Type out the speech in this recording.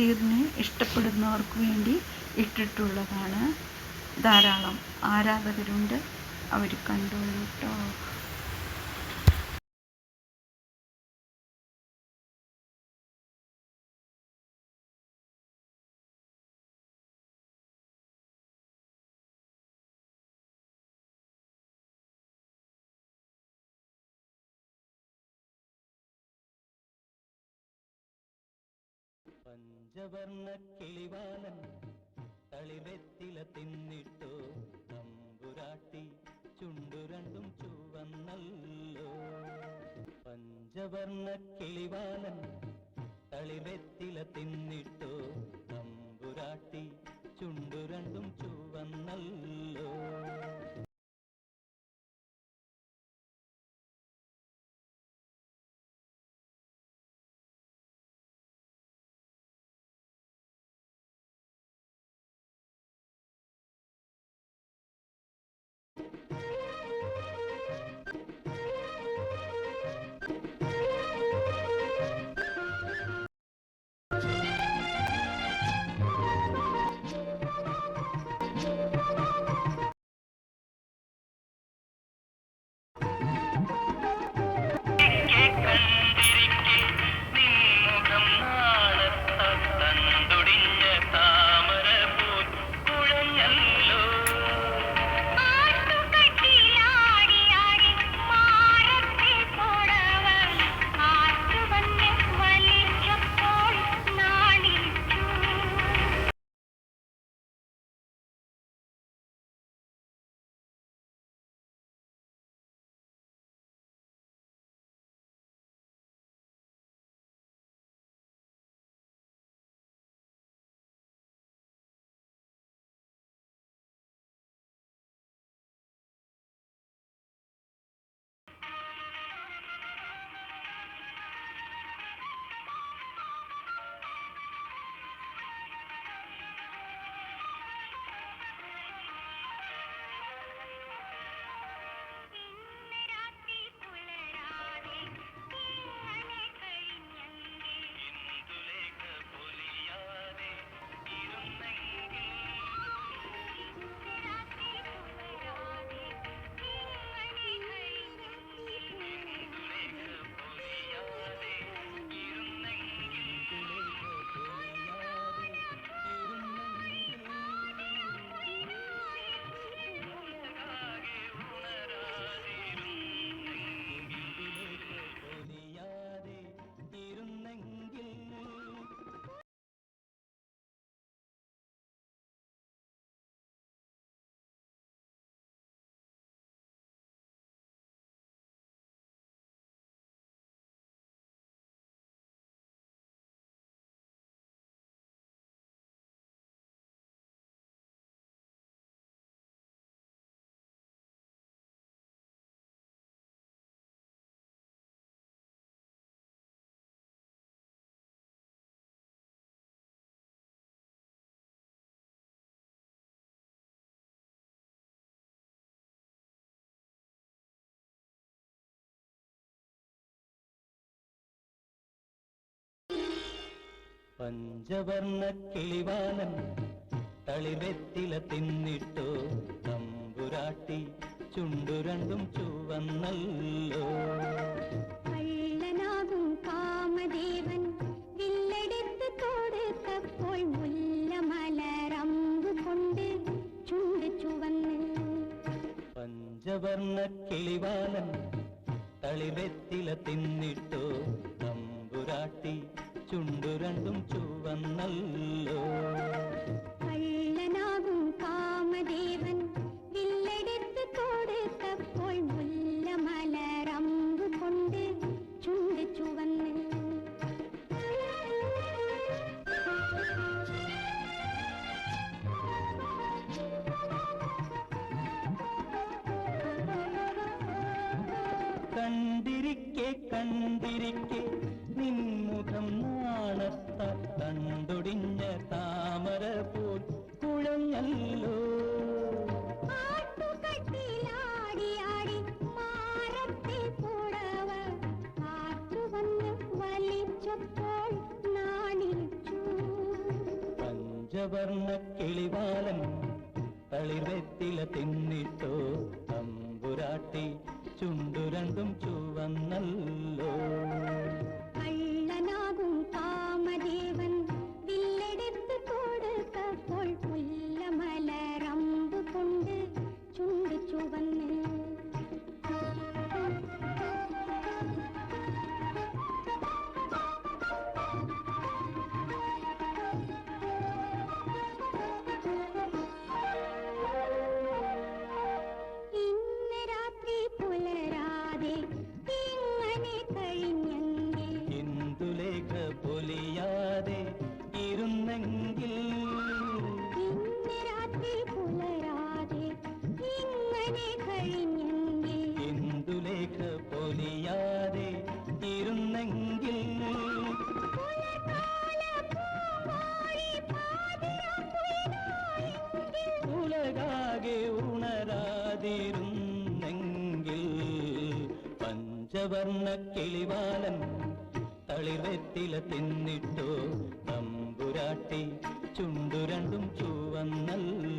നസീറിനെ ഇഷ്ടപ്പെടുന്നവർക്ക് വേണ്ടി ഇട്ടിട്ടുള്ളതാണ്. ധാരാളം ആരാധകരുണ്ട്. അവർ കണ്ടോളൂ കേട്ടോ പഞ്ചവർണ കിളിവാലൻ തളിവെത്തില തിന്നിട്ടോ തമ്പുരാട്ടി ചുണ്ടുരണ്ടും ചുവന്നല്ലോ. പഞ്ചവർണ കിളിവാലൻ തളിവെത്തില തിന്നിട്ടോ പഞ്ചവർണ കിളിവാനൻ തളിവെത്തില തിന്നിട്ടോ തമ്പുരാട്ടി ചുണ്ടുരണ്ടും ചുവന്നല്ലോ. കള്ളനാകും കാമദേവൻ വില്ലെടുത്ത് കൊടുത്തപ്പോൾ മുല്ലമലരമ്പ് കൊണ്ട് ചുണ്ട് ചുവന്ന്. പഞ്ചവർണ കിളിവാനൻ തളിവെത്തില തിന്നിട്ടോ തമ്പുരാട്ടി ചുണ്ടുരണ്ടും ചുവന്നല്ലോ. കള്ളനാകും കാമദേവൻ വില്ലെടുത്ത് കൊടുത്തപ്പോൾ മുല്ലമലരമ്പ് കൊണ്ട് ചുണ്ട് ചുവന്ന്. കണ്ടിരിക്കെ കണ്ടിരിക്കെ പഞ്ചവർണ കിളിവാലൻ തളിർവെത്തില തിന്നിട്ടോ തമ്പുരാട്ടി ചുണ്ടു രണ്ടും ചുവന്നല്ലോ പൊലിയാതെ ഇരുന്നെങ്കിൽ ഇന്ദുലേഖ പൊലിയാതെ ഇരുന്നെങ്കിൽ ഉലകാകെ ഉണരാതിരുന്നെങ്കിൽ പഞ്ചവർണ കിളിവാലൻ തളിവെത്തില തിന്നിട്ടോ തമ്പുരാട്ടി ചുണ്ടു രണ്ടും ചുവന്നല്ല.